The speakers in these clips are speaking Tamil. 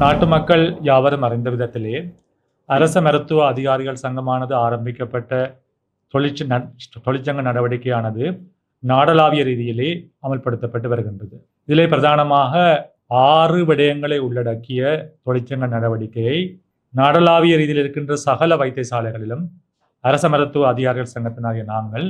நாட்டு மக்கள் யாவரும் அறிந்த விதத்திலே அரச மருத்துவ அதிகாரிகள் சங்கமானது ஆரம்பிக்கப்பட்ட தொழிற்ச தொழிற்சங்க நடவடிக்கையானது நாடளாவிய ரீதியிலே அமல்படுத்தப்பட்டு வருகின்றது. இதிலே பிரதானமாக ஆறு விடயங்களை உள்ளடக்கிய தொழிற்சங்க நடவடிக்கையை நாடளாவிய ரீதியில் இருக்கின்ற சகல வைத்தியசாலைகளிலும் அரச மருத்துவ அதிகாரிகள் சங்கத்தினாகிய நாங்கள்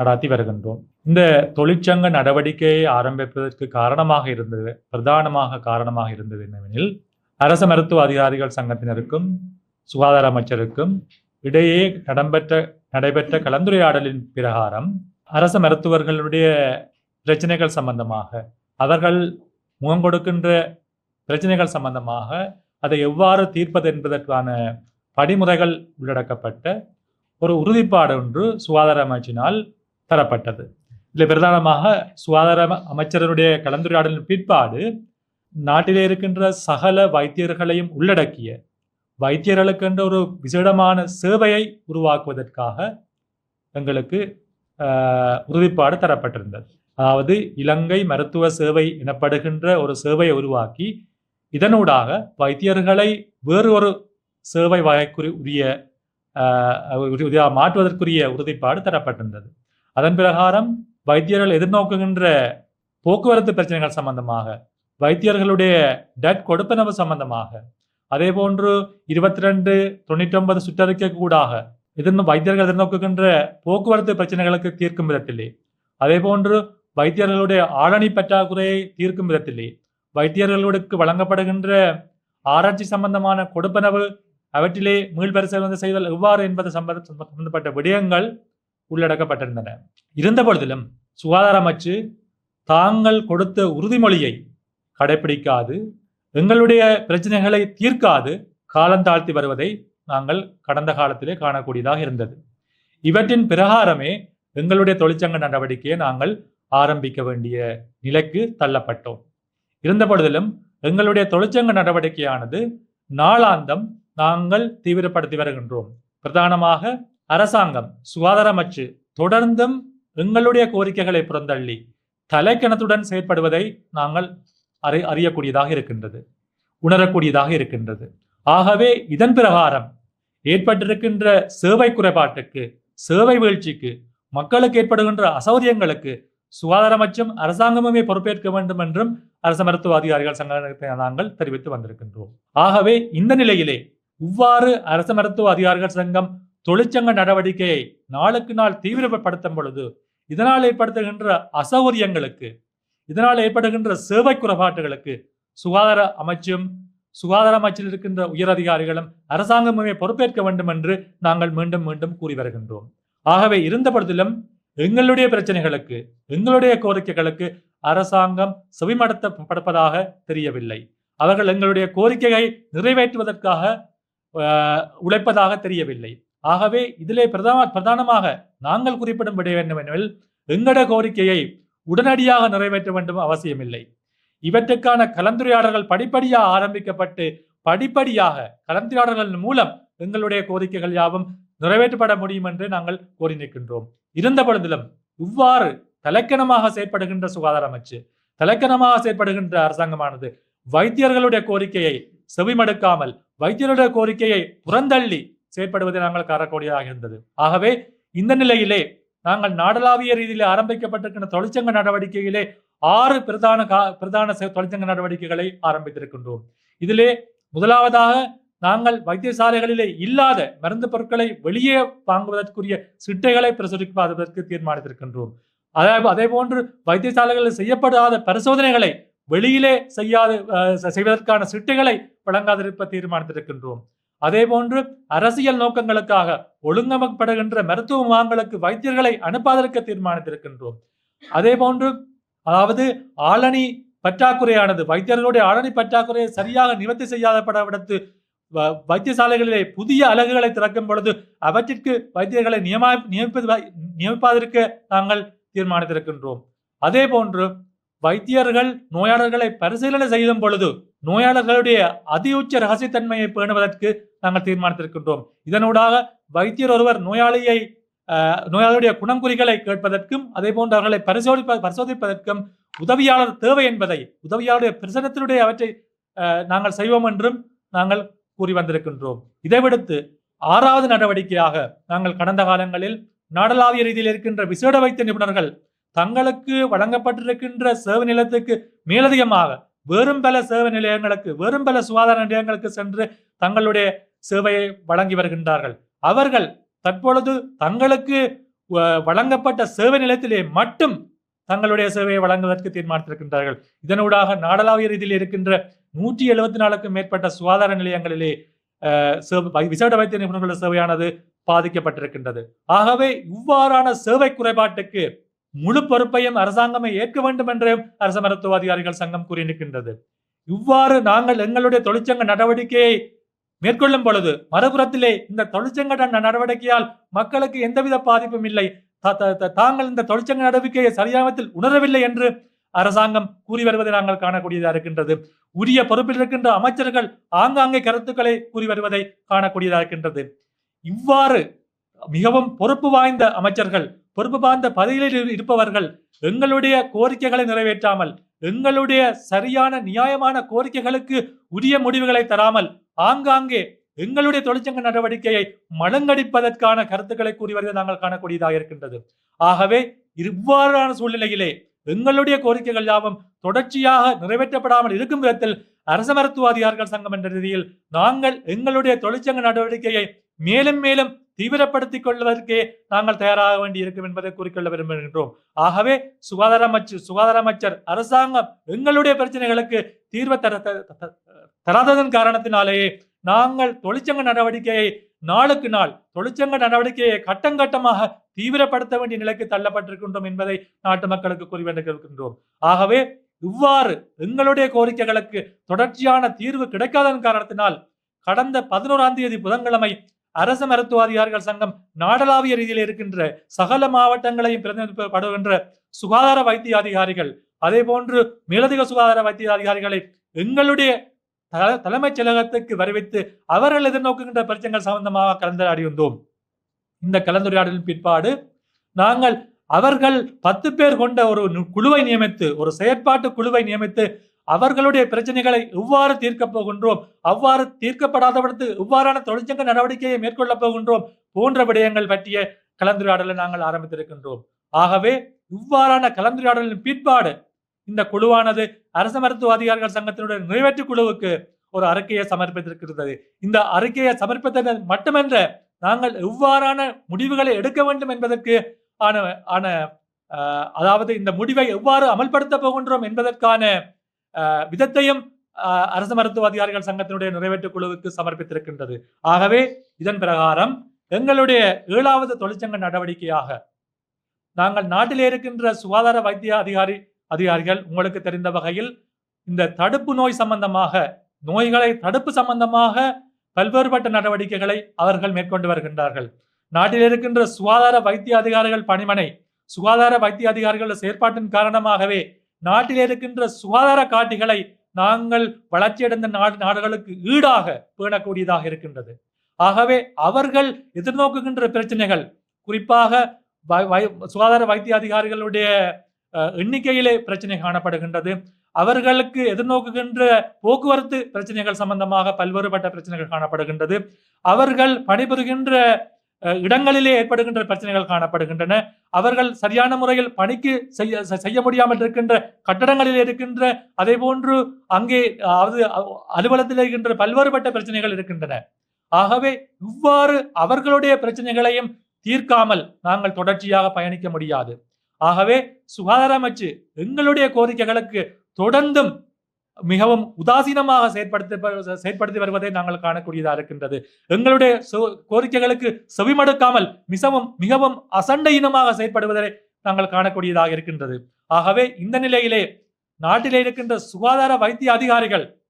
நடாத்தி வருகின்றோம். இந்த தொழிற்சங்க நடவடிக்கையை ஆரம்பிப்பதற்கு காரணமாக இருந்தது பிரதானமாக காரணமாக இருந்தது என்னவெனில் அரச மருத்துவ அதிகாரிகள் சங்கத்தினருக்கும் சுகாதார அமைச்சருக்கும் இடையே இடம்பெற்ற நடைபெற்ற கலந்துரையாடலின் பிரகாரம் அரச மருத்துவர்களுடைய பிரச்சனைகள் சம்பந்தமாக அவர்கள் முகம் கொடுக்கின்ற பிரச்சனைகள் சம்பந்தமாக அதை எவ்வாறு தீர்ப்பது என்பதற்கான படிமுறைகள் உள்ளடக்கப்பட்ட ஒரு உறுதிப்பாடு ஒன்று சுகாதார அமைச்சினால் தரப்பட்டது. இதில் பிரதானமாக சுகாதார அம- அமைச்சருடைய கலந்துரையாடலின் பிற்பாடு நாட்டிலே இருக்கின்ற சகல வைத்தியர்களையும் உள்ளடக்கிய வைத்தியர்களுக்கென்ற ஒரு விசேடமான சேவையை உருவாக்குவதற்காக எங்களுக்கு உறுதிப்பாடு தரப்பட்டிருந்தது. அதாவது இலங்கை மருத்துவ சேவை எனப்படுகின்ற ஒரு சேவையை உருவாக்கி இதனூடாக வைத்தியர்களை வேறு ஒரு சேவை வகைக்குரிய உரிய உரிய மாற்றுவதற்குரிய உறுதிப்பாடு தரப்பட்டிருந்தது. அதன் பிரகாரம் வைத்தியர்கள் எதிர்நோக்குகின்ற போக்குவரத்து பிரச்சனைகள் சம்பந்தமாக வைத்தியர்களுடைய டெட் கொடுப்பனவு சம்பந்தமாக. அதே போன்று இருபத்தி ரெண்டு தொண்ணூற்றி ஒன்பது சுற்றறிக்கை கூடாக எதிர்நோ வைத்தியர்கள் எதிர்நோக்குகின்ற போக்குவரத்து பிரச்சனைகளுக்கு தீர்க்கும் விதத்திலே. அதே போன்று வைத்தியர்களுடைய ஆளணி பற்றாக்குறையை தீர்க்கும் விதத்திலே. வைத்தியர்களுக்கு வழங்கப்படுகின்ற ஆராய்ச்சி சம்பந்தமான கொடுப்பனவு அவற்றிலே மீள்பரிசீலனை செய்தல் எவ்வாறு என்பது சம்பந்த சம்பந்தப்பட்ட விடயங்கள் உள்ளடக்கப்பட்டிருந்தன. இருந்த பொழுதிலும் சுகாதார அமைச்சு தாங்கள் கொடுத்த உறுதிமொழியை கடைபிடிக்காது எங்களுடைய பிரச்சனைகளை தீர்க்காது. காலம் தாழ்த்தி வருவதை நாங்கள் கடந்த காலத்திலே காணக்கூடியதாக இருந்தது. இவற்றின் பிரகாரமே எங்களுடைய தொழிற்சங்க நடவடிக்கையை நாங்கள் ஆரம்பிக்க வேண்டிய நிலைக்கு தள்ளப்பட்டோம். இருந்த பொழுதிலும் எங்களுடைய தொழிற்சங்க நடவடிக்கையானது நாளாந்தம் நாங்கள் தீவிரப்படுத்தி வருகின்றோம். பிரதானமாக அரசாங்கம் சுகாதாரமச்சு தொடர்ந்தும் எங்களுடைய கோரிக்கைகளை புறந்தள்ளி தலைக்கணத்துடன் செயற்படுவதை நாங்கள் அறி அறியக்கூடியதாக இருக்கின்றது. உணரக்கூடியதாக இருக்கின்றது. ஆகவே இதன் பிரகாரம் ஏற்பட்டிருக்கின்ற சேவை குறைபாட்டுக்கு சேவை வீழ்ச்சிக்கு மக்களுக்கு ஏற்படுகின்ற அசௌகரியங்களுக்கு சுகாதார அரசாங்கமுமே பொறுப்பேற்க வேண்டும் என்றும் அரச மருத்துவ அதிகாரிகள் சங்கத்தை நாங்கள் தெரிவித்து வந்திருக்கின்றோம். ஆகவே இந்த நிலையிலே இவ்வாறு அரச மருத்துவ அதிகாரிகள் சங்கம் தொழிற்சங்க நடவடிக்கையை நாளுக்கு நாள் தீவிரப்படுத்தும் பொழுது இதனால் ஏற்படுத்துகின்ற அசௌகரியங்களுக்கு இதனால் ஏற்படுகின்ற சேவை குறைபாட்டுகளுக்கு சுகாதார அமைச்சும் சுகாதார அமைச்சில் இருக்கின்ற உயர் அதிகாரிகளும் அரசாங்கமுமே பொறுப்பேற்க வேண்டும் என்று நாங்கள் மீண்டும் மீண்டும் கூறி வருகின்றோம். ஆகவே இருந்தபொழுதிலும் எங்களுடைய பிரச்சனைகளுக்கு எங்களுடைய கோரிக்கைகளுக்கு அரசாங்கம் செவிமடுத்தப்படுப்பதாக தெரியவில்லை. அவர்கள் எங்களுடைய கோரிக்கையை நிறைவேற்றுவதற்காக உழைப்பதாக தெரியவில்லை. ஆகவே இதிலே பிரதான பிரதானமாக நாங்கள் குறிப்பிடும் விட வேண்டுமெனில் எங்கட கோரிக்கையை உடனடியாக நிறைவேற்ற வேண்டும் அவசியமில்லை. இவற்றுக்கான கலந்துரையாடல்கள் படிப்படியாக ஆரம்பிக்கப்பட்டு படிப்படியாக கலந்துரையாடல்கள் மூலம் எங்களுடைய கோரிக்கைகள் யாவும் நிறைவேற்றப்பட முடியும் என்று நாங்கள் கோரி நிற்கின்றோம் இருந்த பொழுதிலும் இவ்வாறு தலைக்கணமாக செயற்படுகின்ற சுகாதார அமைச்சு தலைக்கணமாக செயற்படுகின்ற அரசாங்கமானது வைத்தியர்களுடைய கோரிக்கையை செவிமடுக்காமல் வைத்தியருடைய கோரிக்கையை புறந்தள்ளி செயற்படுவதை நாங்கள் காரக்கூடியதாக இருந்தது. ஆகவே இந்த நிலையிலே நாங்கள் நாடளாவிய ரீதியில் ஆரம்பிக்கப்பட்டிருக்கின்ற தொழிற்சங்க நடவடிக்கையிலே ஆறு பிரதான கா- பிரதான தொழிற்சங்க நடவடிக்கைகளை ஆரம்பித்திருக்கின்றோம். இதிலே முதலாவதாக நாங்கள் வைத்தியசாலைகளிலே இல்லாத மருந்து பொருட்களை வெளியே வாங்குவதற்குரிய சிட்டைகளை பிரசுரிப்பதற்கு தீர்மானித்திருக்கின்றோம். அதே அதே போன்று வைத்தியசாலைகளில் செய்யப்படாத பரிசோதனைகளை வெளியிலே செய்யாது அஹ், செய்வதற்கான சிட்டைகளை வழங்காதிருப்ப தீர்மானித்திருக்கின்றோம். அதே போன்று அரசியல் நோக்கங்களுக்காக ஒழுங்கமைக்கப்படுகின்ற மருத்துவ முகாம்களுக்கு வைத்தியர்களை அனுப்பாதற்கு தீர்மானித்திருக்கின்றோம். அதே போன்று அதாவது ஆளணி பற்றாக்குறையானது வைத்தியர்களுடைய ஆளணி பற்றாக்குறையை சரியாக நிவர்த்தி செய்யாதப்பட விடத்து வ- வைத்தியசாலைகளிலே புதிய அலகுகளை திறக்கும் பொழுது அவற்றிற்கு வைத்தியர்களை நியமா நியமிப்பது நியமிப்பதற்கு நாங்கள் தீர்மானித்திருக்கின்றோம். அதே போன்று வைத்தியர்கள் நோயாளர்களை பரிசீலனை செய்யும் பொழுது நோயாளர்களுடைய அதியுச்ச ரகசியத்தன்மையை பேணுவதற்கு நாங்கள் தீர்மானித்திருக்கின்றோம். இதனூடாக வைத்தியர் ஒருவர் நோயாளியை நோயாளியுடைய குணங்குறிகளை கேட்பதற்கும் அதே போன்று அவர்களை பரிசோதிப்ப பரிசோதிப்பதற்கும் உதவியாளர் தேவை என்பதை உதவியாளருடைய பிரசனத்தினுடைய அவற்றை நாங்கள் செய்வோம் என்றும் நாங்கள் கூறி வந்திருக்கின்றோம். இதை விடுத்து ஆறாவது நடவடிக்கையாக நாங்கள் கடந்த காலங்களில் நாடளாவிய ரீதியில் இருக்கின்ற விசேட வைத்திய நிபுணர்கள் தங்களுக்கு வழங்கப்பட்டிருக்கின்ற சேவை நிலத்துக்கு மேலதிகமாக வெறும் பல சேவை நிலையங்களுக்கு வெறும் பல சுகாதார நிலையங்களுக்கு சென்று தங்களுடைய சேவையை வழங்கி வருகின்றார்கள். அவர்கள் தற்பொழுது தங்களுக்கு வ- வழங்கப்பட்ட சேவை நிலையத்திலே மட்டும் தங்களுடைய சேவையை வழங்குவதற்கு தீர்மானித்திருக்கின்றார்கள். இதனூடாக நாடளாவிய ரீதியில் இருக்கின்ற நூற்றி எழுபத்தி நாலுக்கும் மேற்பட்ட சுகாதார நிலையங்களிலே சேவை- விசேட வைத்திய நிபுணர்களுடைய சேவையானது பாதிக்கப்பட்டிருக்கின்றது. ஆகவே இவ்வாறான சேவை குறைபாட்டுக்கு முழு பொறுப்பையும் அரசாங்கமே ஏற்க வேண்டும் என்று அரச மருத்துவ அதிகாரிகள் சங்கம் கூறியிருக்கின்றது. இவ்வாறு நாங்கள் எங்களுடைய தொழிற்சங்க நடவடிக்கையை மேற்கொள்ளும் பொழுது மறுபுறத்திலே இந்த தொழிற்சங்க நடவடிக்கையால் மக்களுக்கு எந்தவித பாதிப்பும் இல்லை. தாங்கள் இந்த தொழிற்சங்க நடவடிக்கையை சரியாமத்தில் உணரவில்லை என்று அரசாங்கம் கூறி வருவதை நாங்கள் காணக்கூடியதாக இருக்கின்றது. உரிய பொறுப்பில் இருக்கின்ற அமைச்சர்கள் ஆங்காங்கே கருத்துக்களை கூறி வருவதை காணக்கூடியதாக இருக்கின்றது. இவ்வாறு மிகவும் பொறுப்பு வாய்ந்த அமைச்சர்கள் பொறுப்பு பார்ந்த பதவியில் இருப்பவர்கள் எங்களுடைய கோரிக்கைகளை நிறைவேற்றாமல் எங்களுடைய சரியான நியாயமான கோரிக்கைகளுக்கு உரிய முடிவுகளை தராமல் ஆங்காங்கே எங்களுடைய தொழிற்சங்க நடவடிக்கையை மலங்கடிப்பதற்கான கருத்துக்களை கூறி வருவதை நாங்கள் காணக்கூடியதாக இருக்கின்றது. ஆகவே இவ்வாறான சூழ்நிலையிலே எங்களுடைய கோரிக்கைகள் யாவும் தொடர்ச்சியாக நிறைவேற்றப்படாமல் இருக்கும் விதத்தில் அரச மருத்துவ அதிகாரிகள் சங்கம் என்ற ரீதியில் நாங்கள் எங்களுடைய தொழிற்சங்க நடவடிக்கையை மேலும் மேலும் தீவிரப்படுத்திக் கொள்வதற்கே நாங்கள் தயாராக வேண்டி இருக்கும் என்பதை கூறிக்கொள்ள விரும்புகின்றோம். ஆகவே சுகாதார அமைச்சர் சுகாதார அமைச்சர் அரசாங்கம் எங்களுடைய பிரச்சனைகளுக்கு தீர்வு தர தராததன் காரணத்தினாலேயே நாங்கள் தொழிற்சங்க நடவடிக்கையை நாளுக்கு நாள் தொழிற்சங்க நடவடிக்கையை கட்டம் கட்டமாக தீவிரப்படுத்த வேண்டிய நிலைக்கு தள்ளப்பட்டிருக்கின்றோம் என்பதை நாட்டு மக்களுக்கு கூறி ஆகவே இவ்வாறு எங்களுடைய கோரிக்கைகளுக்கு தொடர்ச்சியான தீர்வு கிடைக்காதன் காரணத்தினால் கடந்த பதினோராம் தேதி புதன்கிழமை அரச மருத்துவ அதிகாரிகள் சங்கம் நாடளாவிய ரீதியில் இருக்கின்ற சகல மாவட்டங்களையும் பிரதிநிதிப்படுகின்ற சுகாதார வைத்திய அதிகாரிகள் அதே போன்று மேலதிக சுகாதார வைத்திய அதிகாரிகளை எங்களுடைய த- தலைமைச் செயலகத்துக்கு வரவேற்று அவர்கள் எதிர்நோக்குகின்ற பிரச்சனைகள் சம்பந்தமாக கலந்துரையாடி வந்தோம். இந்த கலந்துரையாடலின் பிற்பாடு நாங்கள் அவர்கள் பத்து பேர் கொண்ட ஒரு குழுவை நியமித்து ஒரு செயற்பாட்டு குழுவை நியமித்து அவர்களுடைய பிரச்சனைகளை எவ்வாறு தீர்க்கப் போகின்றோம்? அவ்வாறு தீர்க்கப்படாதவிடத்து எவ்வாறான தொழிற்சங்க நடவடிக்கையை மேற்கொள்ளப் போகின்றோம் போன்ற விடயங்கள் பற்றிய கலந்துரையாடலை நாங்கள் ஆரம்பித்திருக்கின்றோம். ஆகவே இவ்வாறான கலந்துரையாடலின் பிற்பாடு இந்த குழுவானது அரச மருத்துவ அதிகாரிகள் சங்கத்தினுடைய நிறைவேற்று குழுவுக்கு ஒரு அறிக்கையை சமர்ப்பித்திருக்கிறது இந்த அறிக்கையை சமர்ப்பித்தது மட்டுமன்ற நாங்கள் எவ்வாறான முடிவுகளை எடுக்க வேண்டும் என்பதற்கு ஆன ஆன அதாவது இந்த முடிவை எவ்வாறு அமல்படுத்த போகின்றோம் என்பதற்கான விதத்தையும் அஹ், அரசு மருத்துவ அதிகாரிகள் சங்கத்தினுடைய நிறைவேற்று குழுவுக்கு சமர்ப்பித்திருக்கின்றது. ஆகவே இதன் பிரகாரம் எங்களுடைய ஏழாவது தொழிற்சங்க நடவடிக்கையாக நாங்கள் நாட்டிலே இருக்கின்ற சுகாதார வைத்திய அதிகாரி அதிகாரிகள் உங்களுக்கு தெரிந்த வகையில் இந்த தடுப்பு நோய் சம்பந்தமாக நோய்களை தடுப்பு சம்பந்தமாக பல்வேறுபட்ட நடவடிக்கைகளை அவர்கள் மேற்கொண்டு வருகின்றார்கள். நாட்டில் இருக்கின்ற சுகாதார வைத்திய அதிகாரிகள் பணிமனை சுகாதார வைத்திய அதிகாரிகள் செயற்பாட்டின் காரணமாகவே நாட்டில் இருக்கின்ற சுகாதார காட்டிகளை நாங்கள் வளர்ச்சியடைந்த நாடு நாடுகளுக்கு ஈடாக பேணக்கூடியதாக இருக்கின்றது. ஆகவே அவர்கள் எதிர்நோக்குகின்ற பிரச்சனைகள் குறிப்பாக வை- வை- சுகாதார வைத்திய அதிகாரிகளுடைய எண்ணிக்கையிலே பிரச்சனை காணப்படுகின்றது. அவர்களுக்கு எதிர்நோக்குகின்ற போக்குவரத்து பிரச்சனைகள் சம்பந்தமாக பல்வேறுபட்ட பிரச்சனைகள் காணப்படுகின்றது. அவர்கள் பணிபுரிகின்ற இடங்களிலே ஏற்படுகின்ற பிரச்சனைகள் காணப்படுகின்றன. அவர்கள் சரியான முறையில் பணிக்கு செய்ய செய்ய முடியாமல் இருக்கின்ற கட்டடங்களில் இருக்கின்ற அதே போன்று அங்கே அது அலுவலகத்தில் இருக்கின்ற பல்வேறுபட்ட பிரச்சனைகள் இருக்கின்றன. ஆகவே இவ்வாறு அவர்களுடைய பிரச்சனைகளையும் தீர்க்காமல் நாங்கள் தொடர்ச்சியாக பயணிக்க முடியாது. ஆகவே சுகாதார அமைச்சு எங்களுடைய கோரிக்கைகளுக்கு தொடர்ந்தும் மிகவும் உதாசீனமாக செயற்படுத்த செயற்படுத்தி வருவதை நாங்கள் காணக்கூடியதாக இருக்கின்றது. எங்களுடைய கோரிக்கைகளுக்கு செவிமடுக்காமல் மிகவும் மிகவும் அசண்டையினமாக செயற்படுவதை நாங்கள் காணக்கூடியதாக இருக்கின்றது. ஆகவே இந்த நிலையிலே நாட்டிலே இருக்கின்ற சுகாதார வைத்திய அதிகாரிகள்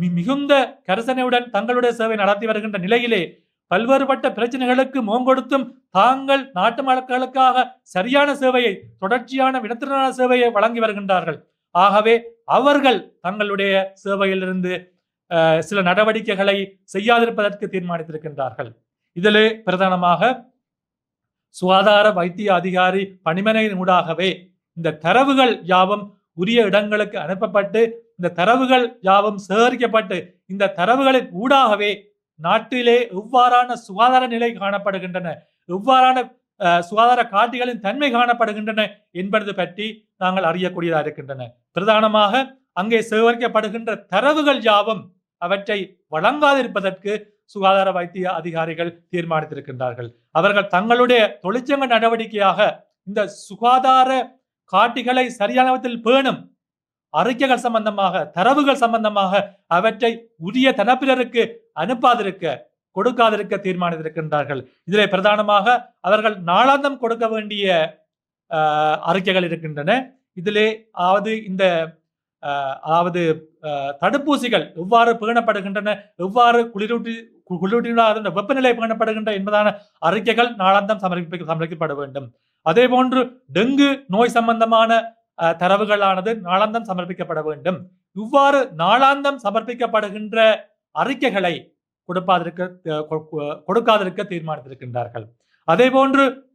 மி- மிகுந்த கரிசனையுடன் தங்களுடைய சேவை நடத்தி வருகின்ற நிலையிலே பல்வேறுபட்ட பிரச்சனைகளுக்கு முகங்கொடுத்தும் தாங்கள் நாட்டு மக்களுக்காக சரியான சேவையை தொடர்ச்சியான விடத்திறனான சேவையை வழங்கி வருகின்றார்கள். ஆகவே அவர்கள் தங்களுடைய சேவையிலிருந்து அஹ், சில நடவடிக்கைகளை செய்யாதிருப்பதற்கு தீர்மானித்திருக்கின்றார்கள். இதிலே பிரதானமாக சுகாதார வைத்திய அதிகாரி பணிமனையின் ஊடாகவே இந்த தரவுகள் யாவும் உரிய இடங்களுக்கு அனுப்பப்பட்டு இந்த தரவுகள் யாவும் சேகரிக்கப்பட்டு இந்த தரவுகளின் ஊடாகவே நாட்டிலே எவ்வாறான சுகாதார நிலை காணப்படுகின்றன எவ்வாறான அஹ், சுகாதார காட்டிகளின் தன்மை காணப்படுகின்றன என்பது பற்றி நாங்கள் அறியக்கூடியதாக இருக்கின்றன. பிரதானமாக அங்கே சேகரிக்கப்படுகின்ற தரவுகள் யாவும் அவற்றை வழங்காதிருப்பதற்கு சுகாதார வைத்திய அதிகாரிகள் தீர்மானித்திருக்கின்றார்கள். அவர்கள் தங்களுடைய தொழிற்சங்க நடவடிக்கையாக இந்த சுகாதார காட்டிகளை சரியான விதத்தில் பேணும் அறிக்கைகள் சம்பந்தமாக தரவுகள் சம்பந்தமாக அவற்றை உரிய தனப்பினருக்கு அனுப்பாதிருக்க கொடுக்காதிருக்க தீர்மானித்திருக்கின்றார்கள். இதிலே பிரதானமாக அவர்கள் நாளாந்தம் கொடுக்க வேண்டிய அறிக்கைகள் இருக்கின்றன. இதிலே அதாவது இந்த அதாவது தடுப்பூசிகள் எவ்வாறு பேணப்படுகின்றன எவ்வாறு குளிரூட்டி கு- குளிரூட்டினாத வெப்பநிலை பேணப்படுகின்ற என்பதான அறிக்கைகள் நாளாந்தம் சமர்ப்பிக்க சமர்ப்பிக்கப்பட வேண்டும். அதே போன்று டெங்கு நோய் சம்பந்தமான தரவுகளானது நாளாந்தம் சமர்ப்பிக்கப்பட வேண்டும். இவ்வாறு நாளாந்தம் சமர்ப்பிக்கப்படுகின்ற அறிக்கைகளை கொடுப்பாதிருக்க கொ- கொடுக்காதிருக்க தீர்மானித்திருக்கின்றார்கள். அதே போன்று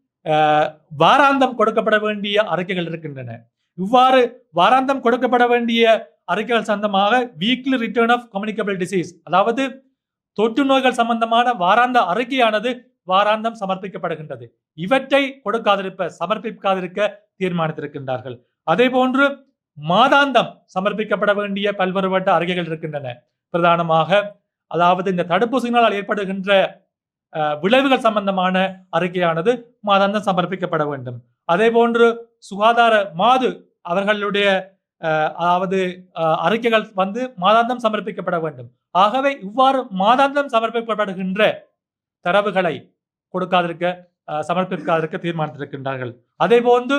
வாராந்தம் கொடுக்கப்பட வேண்டிய அறிக்கைகள் இருக்கின்றன. இவ்வாறு வாராந்தம் கொடுக்கப்பட வேண்டிய அறிக்கைகள் சம்பந்தமாக weekly return of communicable disease அதாவது தொற்று நோய்கள் சம்பந்தமான வாராந்த அறிக்கையானது வாராந்தம் சமர்ப்பிக்கப்படுகின்றது. இவற்றை கொடுக்காதிருப்ப சமர்ப்பிக்காதிருக்க தீர்மானித்திருக்கின்றார்கள். அதே போன்று மாதாந்தம் சமர்ப்பிக்கப்பட வேண்டிய பல்வேறுபட்ட அறிக்கைகள் இருக்கின்றன. பிரதானமாக அதாவது இந்த தடுப்பூசிகளால் ஏற்படுகின்ற விளைவுகள் சம்பந்தமான அறிக்கையானது மாதாந்தம் சமர்ப்பிக்கப்பட வேண்டும். அதே போன்று சுகாதார மாது அவர்களுடைய அதாவது அறிக்கைகள் வந்து மாதாந்தம் சமர்ப்பிக்கப்பட வேண்டும். ஆகவே இவ்வாறு மாதாந்தம் சமர்ப்பிக்கப்படுகின்ற தரவுகளை கொடுக்காதிருக்க சமர்ப்பிக்காதிருக்க தீர்மானித்திருக்கின்றார்கள். அதே போன்று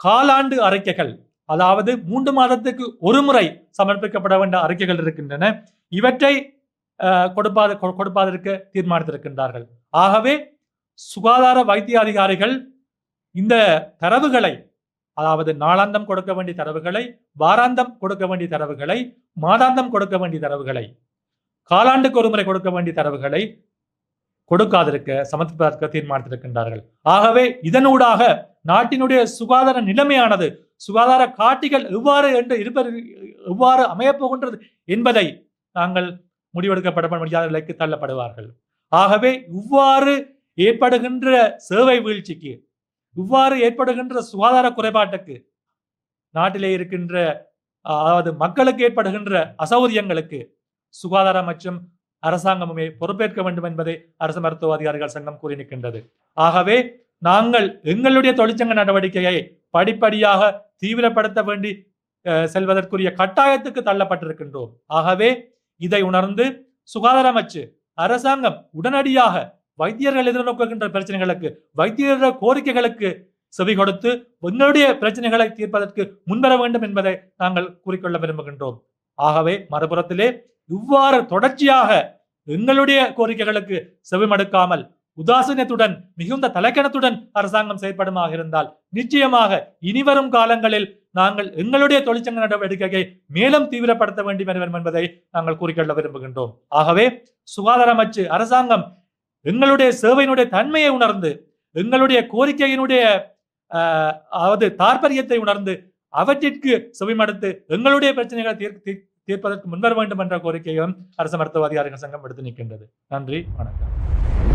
காலாண்டு அறிக்கைகள் அதாவது மூன்று மாதத்துக்கு ஒரு முறை சமர்ப்பிக்கப்பட வேண்டிய அறிக்கைகள் இருக்கின்றன. இவற்றை கொடுப்பாது கொ- தீர்மானித்திருக்கின்றார்கள். ஆகவே சுகாதார வைத்திய அதிகாரிகள் இந்த தரவுகளை அதாவது நாளாந்தம் கொடுக்க வேண்டிய தரவுகளை வாராந்தம் கொடுக்க வேண்டிய தரவுகளை மாதாந்தம் கொடுக்க வேண்டிய தரவுகளை காலாண்டுக்கு ஒரு முறை கொடுக்க வேண்டிய தரவுகளை கொடுக்காதிருக்க சமர்ப்பிப்பதற்கு தீர்மானித்திருக்கின்றார்கள். ஆகவே இதனூடாக நாட்டினுடைய சுகாதார நிலைமையானது சுகாதார காட்டிகள் எவ்வாறு என்று இருப்பது எவ்வாறு அமையப்போகின்றது என்பதை நாங்கள் முடிவெடுக்கப்பட முடியாத நிலைக்கு தள்ளப்படுவார்கள். ஆகவே இவ்வாறு ஏற்படுகின்ற சேவை வீழ்ச்சிக்கு இவ்வாறு ஏற்படுகின்ற சுகாதார குறைபாட்டுக்கு நாட்டிலே இருக்கின்ற அதாவது மக்களுக்கு ஏற்படுகின்ற அசௌகரியங்களுக்கு சுகாதாரம் மற்றும் அரசாங்கமுமே பொறுப்பேற்க வேண்டும் என்பதை அரசு மருத்துவ அதிகாரிகள் சங்கம் கூறி நிற்கின்றது. ஆகவே நாங்கள் எங்களுடைய தொழிற்சங்க நடவடிக்கையை படிப்படியாக தீவிரப்படுத்த வேண்டி அஹ், செல்வதற்குரிய கட்டாயத்துக்கு தள்ளப்பட்டிருக்கின்றோம். ஆகவே இதை உணர்ந்து சுகாதார அமைச்சு அரசாங்கம் உடனடியாக வைத்தியர்கள் எதிர்நோக்குகின்ற பிரச்சனைகளுக்கு வைத்தியர கோரிக்கைகளுக்கு செவி கொடுத்து உங்களுடைய பிரச்சனைகளை தீர்ப்பதற்கு முன்வர வேண்டும் என்பதை நாங்கள் கூறிக்கொள்ள விரும்புகின்றோம். ஆகவே மறுபுறத்திலே இவ்வாறு தொடர்ச்சியாக எங்களுடைய கோரிக்கைகளுக்கு செவிமடுக்காமல் உதாசீனத்துடன் மிகுந்த தலைக்கணத்துடன் அரசாங்கம் செயற்படுமாக இருந்தால் நிச்சயமாக இனிவரும் காலங்களில் நாங்கள் எங்களுடைய தொழிற்சங்க நடவடிக்கையை மேலும் தீவிரப்படுத்த வேண்டும் என்பதை நாங்கள் கூறிக்கொள்ள விரும்புகின்றோம். ஆகவே சுகாதார அமைச்சு அரசாங்கம் எங்களுடைய சேவையினுடைய தன்மையை உணர்ந்து எங்களுடைய கோரிக்கையினுடைய அதாவது தாற்பயத்தை உணர்ந்து அவற்றிற்கு செவிமடுத்து எங்களுடைய பிரச்சனைகளை தீர்- தீர்ப்பதற்கு முன்வர வேண்டும் என்ற கோரிக்கையும் அரசு மருத்துவ அதிகாரிகள் சங்கம் எடுத்து நிற்கின்றது. நன்றி வணக்கம்.